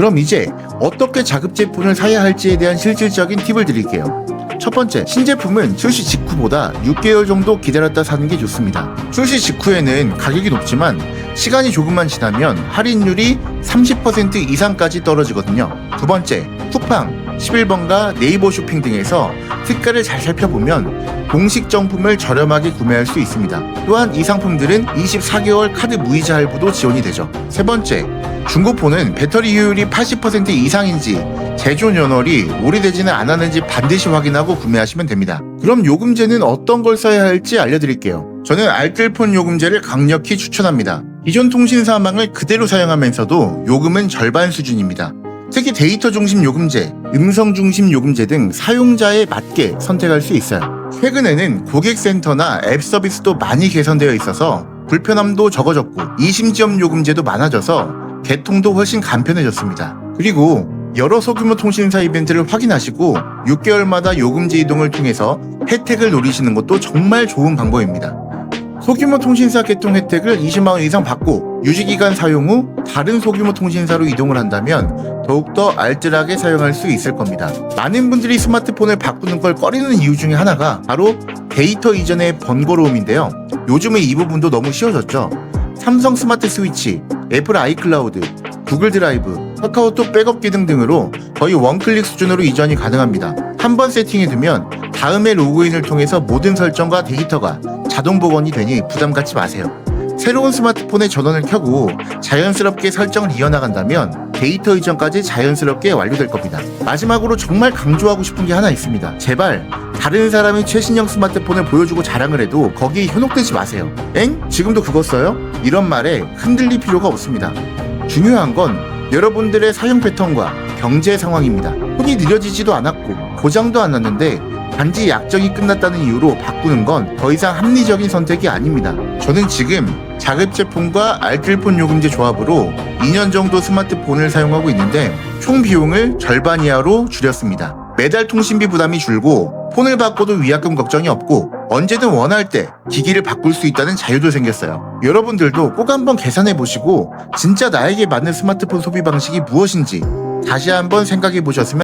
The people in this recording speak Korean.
그럼 이제 어떻게 자급 제품을 사야 할지에 대한 실질적인 팁을 드릴게요. 첫 번째, 신제품은 출시 직후보다 6개월 정도 기다렸다 사는 게 좋습니다. 출시 직후에는 가격이 높지만 시간이 조금만 지나면 할인율이 30% 이상까지 떨어지거든요. 두 번째, 쿠팡, 11번가 네이버 쇼핑 등에서 특가를 잘 살펴보면 공식 정품을 저렴하게 구매할 수 있습니다. 또한 이 상품들은 24개월 카드 무이자 할부도 지원이 되죠. 세 번째, 중고폰은 배터리 효율이 80% 이상인지 제조 연월이 오래되지는 않았는지 반드시 확인하고 구매하시면 됩니다. 그럼 요금제는 어떤 걸 써야 할지 알려드릴게요. 저는 알뜰폰 요금제를 강력히 추천합니다. 기존 통신사망을 그대로 사용하면서도 요금은 절반 수준입니다. 특히 데이터 중심 요금제, 음성 중심 요금제 등 사용자에 맞게 선택할 수 있어요. 최근에는 고객센터나 앱 서비스도 많이 개선되어 있어서 불편함도 적어졌고 이심지원 요금제도 많아져서 개통도 훨씬 간편해졌습니다. 그리고 여러 소규모 통신사 이벤트를 확인하시고 6개월마다 요금제 이동을 통해서 혜택을 노리시는 것도 정말 좋은 방법입니다. 소규모 통신사 개통 혜택을 20만원 이상 받고 유지기간 사용 후 다른 소규모 통신사로 이동을 한다면 더욱더 알뜰하게 사용할 수 있을 겁니다. 많은 분들이 스마트폰을 바꾸는 걸 꺼리는 이유 중에 하나가 바로 데이터 이전의 번거로움인데요. 요즘은 이 부분도 너무 쉬워졌죠. 삼성 스마트 스위치, 애플 아이클라우드, 구글 드라이브, 카카오톡 백업 기능 등으로 거의 원클릭 수준으로 이전이 가능합니다. 한 번 세팅해두면 다음에 로그인을 통해서 모든 설정과 데이터가 자동 복원이 되니 부담 갖지 마세요. 새로운 스마트폰에 전원을 켜고 자연스럽게 설정을 이어나간다면 데이터 이전까지 자연스럽게 완료될 겁니다. 마지막으로 정말 강조하고 싶은 게 하나 있습니다. 제발 다른 사람이 최신형 스마트폰을 보여주고 자랑을 해도 거기에 현혹되지 마세요. 엥? 지금도 그거 써요? 이런 말에 흔들릴 필요가 없습니다. 중요한 건 여러분들의 사용 패턴과 경제 상황입니다. 폰이 느려지지도 않았고 고장도 안 났는데 단지 약정이 끝났다는 이유로 바꾸는 건 더 이상 합리적인 선택이 아닙니다. 저는 지금 자급 제품과 알뜰폰 요금제 조합으로 2년 정도 스마트폰을 사용하고 있는데 총 비용을 절반 이하로 줄였습니다. 매달 통신비 부담이 줄고 폰을 바꿔도 위약금 걱정이 없고 언제든 원할 때 기기를 바꿀 수 있다는 자유도 생겼어요. 여러분들도 꼭 한번 계산해 보시고 진짜 나에게 맞는 스마트폰 소비 방식이 무엇인지 다시 한번 생각해 보셨으면